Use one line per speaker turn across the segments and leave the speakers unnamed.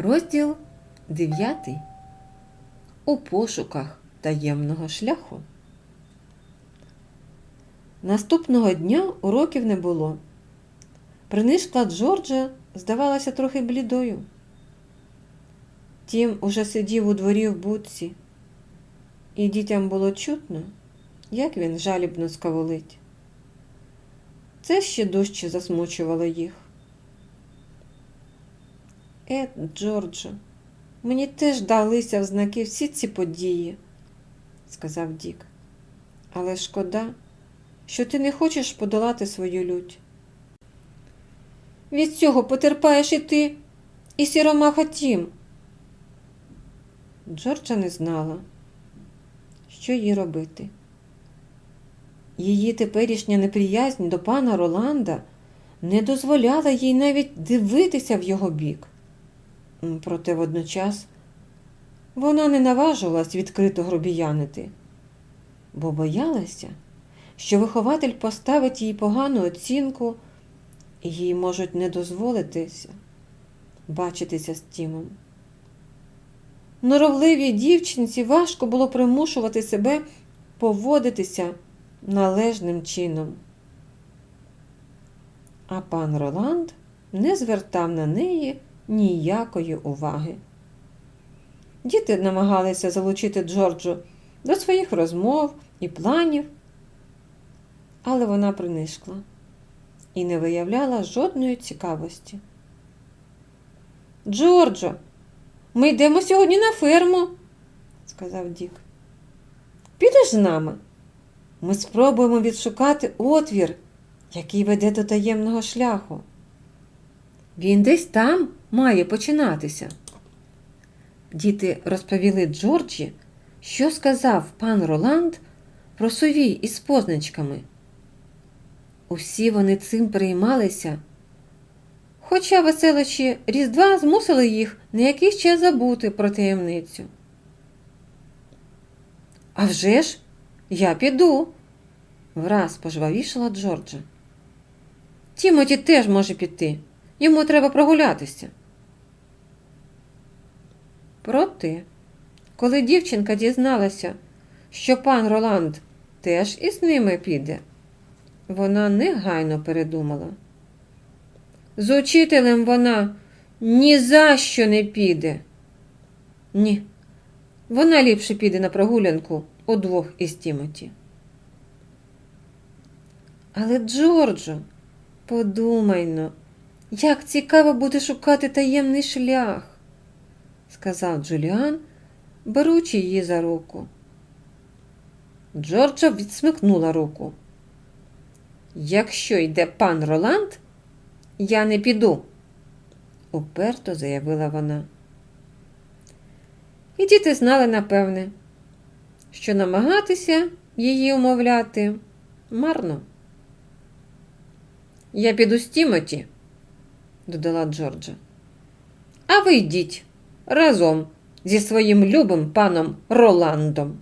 Розділ 9. У пошуках таємного шляху. Наступного дня уроків не було. Принишкла Джорджа здавалася трохи блідою. Тім уже сидів у дворі в будці, і дітям було чутно, як він жалібно скаволить. Це ще дужче засмучувало їх. Ед, Джорджо, мені теж далися в знаки всі ці події, сказав Дік. Але шкода, що ти не хочеш подолати свою лють. Від цього потерпаєш і ти, і сіромаха Тім. Джорджа не знала, що їй робити. Її теперішня неприязнь до пана Роланда не дозволяла їй навіть дивитися в його бік. Проте водночас вона не наважувалась відкрито грубіянити, бо боялася, що вихователь поставить їй погану оцінку, і їй можуть не дозволитися бачитися з Тімом. Норовливій дівчинці важко було примушувати себе поводитися належним чином. А пан Роланд не звертав на неї ніякої уваги. Діти намагалися залучити Джорджу до своїх розмов і планів, але вона принишкла і не виявляла жодної цікавості. Джорджо, ми йдемо сьогодні на ферму, сказав Дік. Підеш з нами? Ми спробуємо відшукати отвір, який веде до таємного шляху. Він десь там має починатися. Діти розповіли Джорджі, що сказав пан Роланд про совій із позначками. Усі вони цим переймалися, хоча веселощі Різдва змусили їх на якийсь час забути про таємницю. «А вже ж, я піду, враз пожвавішала Джорджа. Тімоті теж може піти. Йому треба прогулятися. Проте, коли дівчинка дізналася, що пан Роланд теж із ними піде, вона негайно передумала. З учителем вона ні за що не піде. Ні, вона ліпше піде на прогулянку удвох із Тімоті. Але, Джорджо, подумайно, як цікаво буде шукати таємний шлях, сказав Джуліан, беручи її за руку. Джорджа відсмикнула руку. Якщо йде пан Роланд, я не піду, уперто заявила вона. І діти знали напевне, що намагатися її умовляти марно. Я піду з Тімоті, додала Джорджа. А ви йдіть разом зі своїм любим паном Роландом.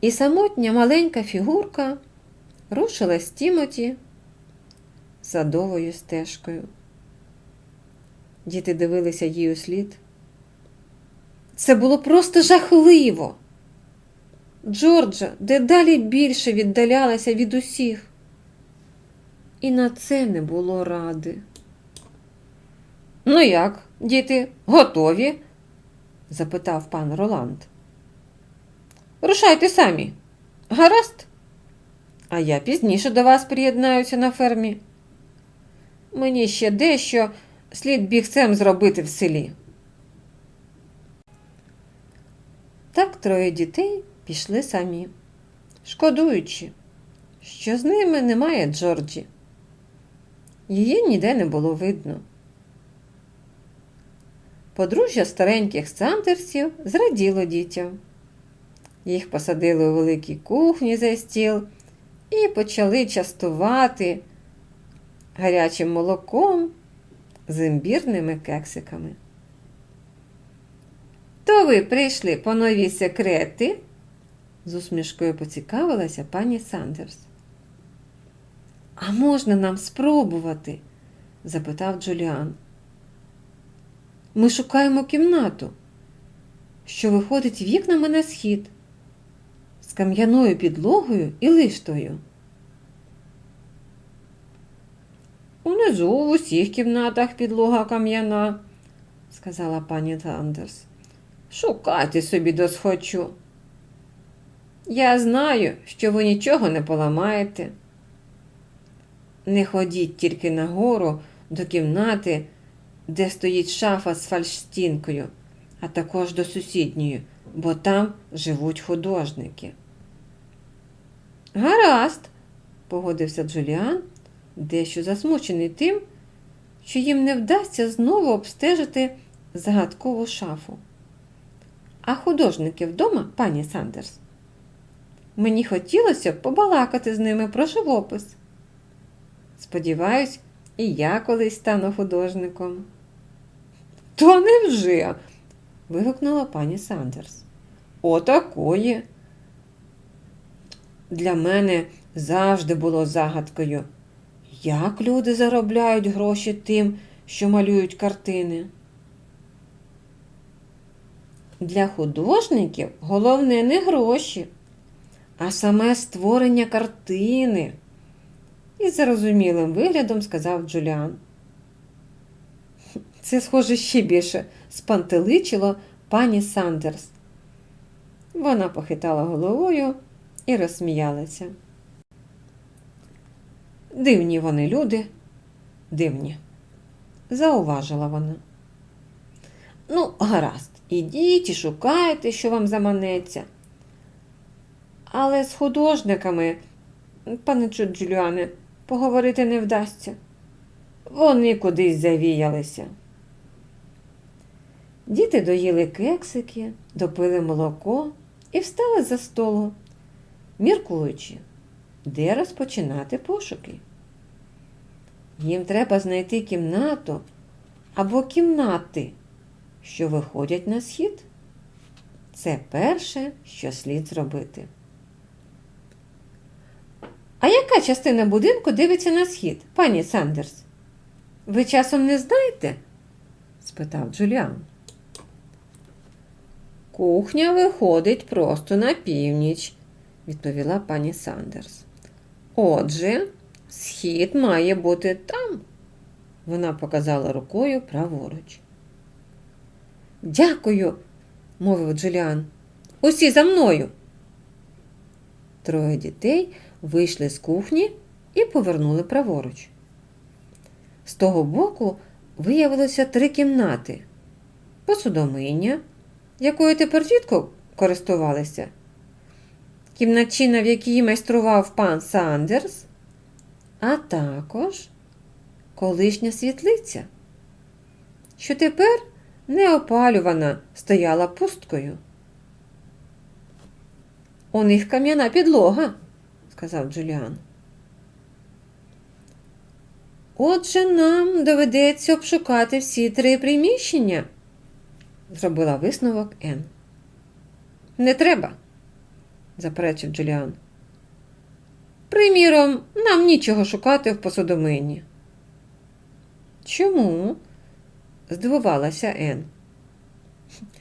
І самотня маленька фігурка рушила з Тімоті садовою стежкою. Діти дивилися їй у слід. Це було просто жахливо. Джорджа дедалі більше віддалялася від усіх. І на це не було ради. Ну як, діти, готові? запитав пан Роланд. Рушайте самі. Гаразд? А я пізніше до вас приєднаюся на фермі. Мені ще дещо слід бігцем зробити в селі. Так троє дітей пішли самі, шкодуючи, що з ними немає Джорджі. Її ніде не було видно. Подружжя стареньких Сандерсів зраділо дітям. Їх посадили у великій кухні за стіл і почали частувати гарячим молоком з імбірними кексиками. То ви прийшли по нові секрети? з усмішкою поцікавилася пані Сандерс. А можна нам спробувати? запитав Джуліан. Ми шукаємо кімнату, що виходить вікнами на схід, з кам'яною підлогою і лиштою. Унизу в усіх кімнатах підлога кам'яна, сказала пані Тандерс. Шукайте собі досхочу. Я знаю, що ви нічого не поламаєте. Не ходіть тільки нагору до кімнати, де стоїть шафа з фальшстінкою, а також до сусідньої, бо там живуть художники. Гаразд, погодився Джуліан, дещо засмучений тим, що їм не вдасться знову обстежити загадкову шафу. А художники вдома, пані Сандерс? Мені хотілося б побалакати з ними про живопис. Сподіваюсь, і я колись стану художником. То невже? вигукнула пані Сандерс. Отакої. Для мене завжди було загадкою, як люди заробляють гроші тим, що малюють картини. Для художників головне не гроші, а саме створення картини. Із зарозумілим виглядом сказав Джуліан. Це, схоже, ще більше спантеличило пані Сандерс. Вона похитала головою і розсміялася. Дивні вони люди, дивні, зауважила вона. Ну, гаразд, ідіть і шукайте, що вам заманеться. Але з художниками, пане Джуліане, поговорити не вдасться. Вони кудись завіялися. Діти доїли кексики, допили молоко і встали за столу, міркуючи, де розпочинати пошуки. Їм треба знайти кімнату або кімнати, що виходять на схід. Це перше, що слід зробити. А яка частина будинку дивиться на схід, пані Сандерс? Ви часом не знаєте? спитав Джуліан. Кухня виходить просто на північ, відповіла пані Сандерс. Отже, схід має бути там. Вона показала рукою праворуч. Дякую, мовив Джуліан. Усі за мною. Троє дітей вийшли з кухні і повернули праворуч. З того боку виявилося три кімнати: посудомийня, якою тепер рідко користувалися, кімнатчина, в якій майстрував пан Сандерс, а також колишня світлиця, що тепер неопалювана стояла пусткою. У них кам'яна підлога, сказав Джуліан. Отже, нам доведеться обшукати всі три приміщення, зробила висновок Ен. Не треба, заперечив Джуліан. Приміром, нам нічого шукати в посудомийні. Чому? здивувалася Ен.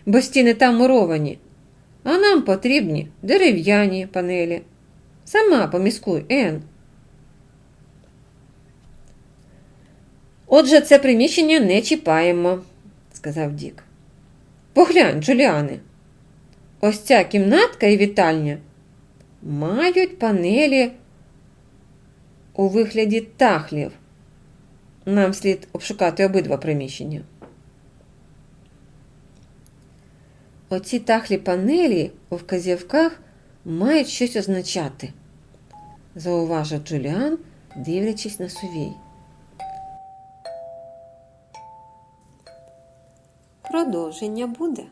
Бо стіни там муровані, а нам потрібні дерев'яні панелі. Сама поміскуй, Ен. Отже, це приміщення не чіпаємо, сказав Дік. Поглянь, Джуліани. Ось ця кімнатка і вітальня мають панелі у вигляді тахлів. Нам слід обшукати обидва приміщення. Оці тахлі панелі у вказівках мають щось означати, зауважив Джуліан, дивлячись на сувій. Продовження буде.